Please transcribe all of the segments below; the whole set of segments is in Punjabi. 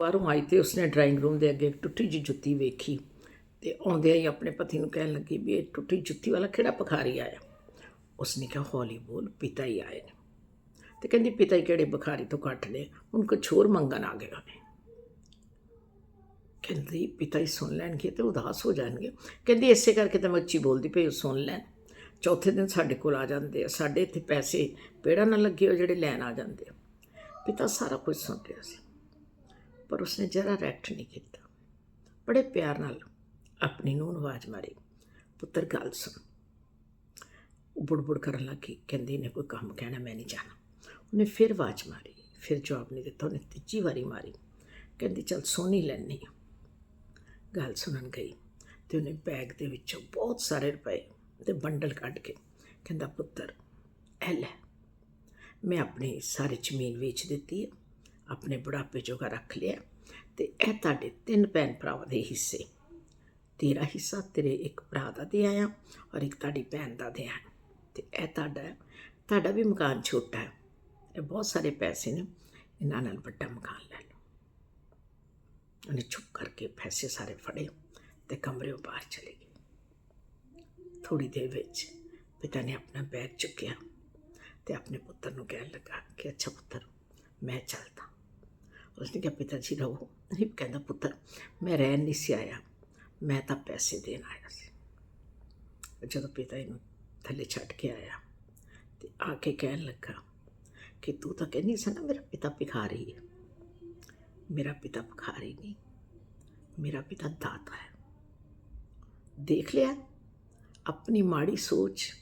ਬਾਹਰੋਂ ਆਈ ਤੇ ਉਸਨੇ ਡਰਾਇੰਗ ਰੂਮ ਦੇ ਅੱਗੇ ਇੱਕ ਟੁੱਟੀ ਜਿਹੀ ਜੁੱਤੀ ਵੇਖੀ ਤੇ ਆਉਂਦਿਆਂ ਹੀ ਆਪਣੇ ਪਤੀ ਨੂੰ ਕਹਿਣ ਲੱਗੀ ਵੀ ਇਹ ਟੁੱਟੀ ਜੁੱਤੀ ਵਾਲਾ ਕਿਹੜਾ ਭਿਖਾਰੀ ਆਇਆ। ਉਸਨੇ ਕਿਹਾ, ਹੌਲੀ ਬੋਲ, ਪਿਤਾ ਹੀ ਆਏ ਨੇ। ਤੇ ਕਹਿੰਦੀ, ਪਿਤਾ ਹੀ ਕਿਹੜੇ ਭਿਖਾਰੀ ਤੋਂ ਘੱਟ ਨੇ? ਹੁਣ ਕੁਛ ਹੋਰ ਮੰਗਣ ਆ ਗਏ ਨੇ ਕਹਿੰਦੀ, ਪਿਤਾ ਹੀ ਸੁਣ ਲੈਣਗੇ ਤੇ ਉਦਾਸ ਹੋ ਜਾਣਗੇ। ਕਹਿੰਦੀ, ਇਸੇ ਕਰਕੇ ਤਾਂ ਮੱਚੀ ਬੋਲਦੀ ਪਈ ਉਹ ਸੁਣ ਲੈਣ ਚੌਥੇ ਦਿਨ ਸਾਡੇ ਕੋਲ ਆ ਜਾਂਦੇ ਆ। ਸਾਡੇ ਇੱਥੇ ਪੈਸੇ ਪੇੜਾ ਨਾ ਲੱਗੇ ਹੋ ਜਿਹੜੇ ਲੈਣ ਆ ਜਾਂਦੇ ਆ। ਪਿਤਾ ਸਾਰਾ ਕੁਝ ਸੁਣ ਰਿਹਾ ਸੀ। ਪਰ ਉਸਨੇ ਜਰਾ ਰੈਕਟ ਨਹੀਂ ਕੀਤਾ। ਬੜੇ ਪਿਆਰ ਨਾਲ ਆਪਣੀ ਨੂੰ ਆਵਾਜ਼ ਮਾਰੀ, ਪੁੱਤਰ, ਗੱਲ ਸੁਣ। ਉਹ ਬੁੜਬੁੜ ਕਰਨ ਲੱਗੀ, ਕਹਿੰਦੀ, ਇਹਨੇ ਕੋਈ ਕੰਮ ਕਹਿਣਾ, ਮੈਂ ਨਹੀਂ ਜਾਣਾ। ਉਹਨੇ ਫਿਰ ਆਵਾਜ਼ ਮਾਰੀ, ਫਿਰ ਜਵਾਬ ਨਹੀਂ ਦਿੱਤਾ, ਉਹਨੇ ਤੀਜੀ ਵਾਰੀ ਮਾਰੀ। ਕਹਿੰਦੀ, ਚਲ ਸੁਣ ਹੀ। ਲੈਣੀ ਗੱਲ ਸੁਣਨ ਗਈ ਤੇ ਉਹਨੇ ਬੈਗ ਦੇ ਵਿੱਚੋਂ ਬਹੁਤ ਸਾਰੇ ਰੁਪਏ ਤੇ ਬੰਡਲ ਕੱਢ ਕੇ ਕਹਿੰਦਾ, ਪੁੱਤਰ, ਇਹ ਲੈ, ਮੈਂ ਆਪਣੀ ਸਾਰੀ ਜ਼ਮੀਨ ਵੇਚ ਦਿੱਤੀ ਹੈ। ਆਪਣੇ ਬੁਢਾਪੇ ਜੋਗਾ ਰੱਖ ਲਿਆ। ਤੇ ਇਹ ਤੁਹਾਡੇ ਤਿੰਨ ਭੈਣ ਭਰਾਵਾਂ ਦੇ ਹਿੱਸੇ। ਤੇਰਾ ਹਿੱਸਾ ਤੇਰੇ ਇੱਕ ਭਰਾ ਦਾ ਦੇ ਆਇਆ ਔਰ ਇੱਕ ਤੁਹਾਡੀ ਭੈਣ ਦਾ ਦੇ ਆਇਆ। ਤੇ ਇਹ ਤੁਹਾਡਾ ਤੁਹਾਡਾ ਵੀ ਮਕਾਨ ਛੋਟਾ ਹੈ। ਇਹ ਬਹੁਤ ਸਾਰੇ ਪੈਸੇ ਨੇ। ਇਹਨਾਂ ਨਾਲ ਵੱਡਾ ਮਕਾਨ ਲੈ ਲਓ। ਉਹਨੇ ਚੁੱਪ ਕਰਕੇ ਪੈਸੇ ਸਾਰੇ ਫੜੇ ਤੇ ਕਮਰੇ ਬਾਹਰ ਚਲੇ ਗਏ। ਥੋੜੀ ਦੇਰ ਵਿੱਚ ਪਿਤਾ ਨੇ ਆਪਣਾ ਬੈਗ ਚੁੱਕਿਆ ਤੇ ਆਪਣੇ ਪੁੱਤਰ ਨੂੰ ਕਹਿਣ ਲੱਗਾ ਕਿ, ਅੱਛਾ ਪੁੱਤਰ, ਮੈਂ ਚੱਲਦਾ। ਉਸਨੇ ਕਿਹਾ ਪਿਤਾ ਜੀ ਰਹੋ ਨਹੀਂ ਕਹਿੰਦਾ ਪੁੱਤਰ ਮੈਂ ਰਹਿਣ ਨਹੀਂ ਸੀ ਆਇਆ। ਮੈਂ ਤਾਂ ਪੈਸੇ ਦੇਣ ਆਇਆ ਸੀ। ਜਦੋਂ ਪਿਤਾ ਇਹਨੂੰ ਥੱਲੇ ਛੱਡ ਕੇ ਆਇਆ ਤੇ ਆ ਕੇ ਕਹਿਣ ਲੱਗਾ ਕਿ ਤੂੰ ਤਾਂ ਕਹਿੰਦੀ ਸੀ ਨਾ, ਮੇਰਾ ਪਿਤਾ ਭਿਖਾਰੀ ਹੈ। ਮੇਰਾ ਪਿਤਾ ਭਿਖਾਰੀ ਨਹੀਂ। ਮੇਰਾ ਪਿਤਾ ਦਾਤਾ ਹੈ। ਦੇਖ ਲਿਆ, ਆਪਣੀ ਮਾੜੀ ਸੋਚ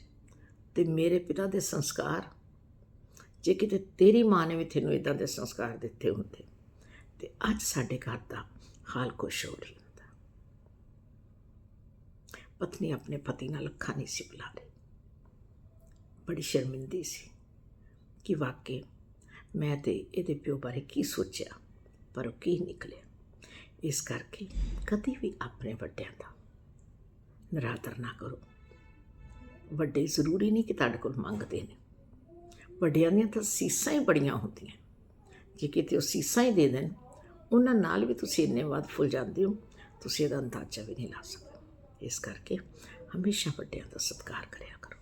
ਤੇ ਮੇਰੇ ਪਿਤਾ ਦੇ ਸੰਸਕਾਰ। ਜੇ ਕਿਤੇ ਤੇਰੀ ਮਾਂ ਨੇ ਵੀ ਤੈਨੂੰ ਇਦਾਂ ਦੇ ਸੰਸਕਾਰ ਦਿੱਤੇ ਹੁੰਦੇ ਤੇ ਅੱਜ ਸਾਡੇ ਘਰ ਦਾ ਹਾਲ ਕੁਛ ਹੋਰ ਹੀ ਹੁੰਦਾ। ਪਤਨੀ ਆਪਣੇ ਪਤੀ ਨਾਲ ਅੱਖਾਂ ਨਹੀਂ ਸੀ ਬੁਲਾ ਰਹੀ। ਬੜੀ ਸ਼ਰਮਿੰਦੀ ਸੀ ਕਿ ਵਾਕਈ ਮੈਂ ਤੇ ਇਹਦੇ ਪਿਓ ਬਾਰੇ ਕੀ ਸੋਚਿਆ, ਪਰ ਉਹ ਕੀ ਨਿਕਲਿਆ। ਇਸ ਕਰਕੇ ਕਦੀ ਵੀ ਆਪਣੇ ਵੱਡਿਆਂ ਦਾ ਨਿਰਾਦਰ ਨਾ ਕਰੋ। ਵੱਡੇ ਜ਼ਰੂਰੀ ਨਹੀਂ ਕਿ ਤੁਹਾਡੇ ਕੋਲ ਮੰਗਦੇ ਨੇ। ਵੱਡਿਆਂ ਦੀਆਂ ਤਾਂ ਸੀਸਾਂ ਹੀ ਬੜੀਆਂ ਹੁੰਦੀਆਂ। ਜੇ ਕਿਤੇ ਉਹ ਸੀਸਾਂ ਹੀ ਦੇ ਦੇਣ ਉਹਨਾਂ ਨਾਲ ਵੀ ਤੁਸੀਂ ਇੰਨੇ ਵੱਧ ਫੁੱਲ ਜਾਂਦੇ ਹੋ, ਤੁਸੀਂ ਇਹਦਾ ਅੰਦਾਜ਼ਾ ਵੀ ਨਹੀਂ ਲਾ ਸਕਦੇ। ਇਸ ਕਰਕੇ ਹਮੇਸ਼ਾ ਵੱਡਿਆਂ ਦਾ ਸਤਿਕਾਰ ਕਰਿਆ ਕਰੋ।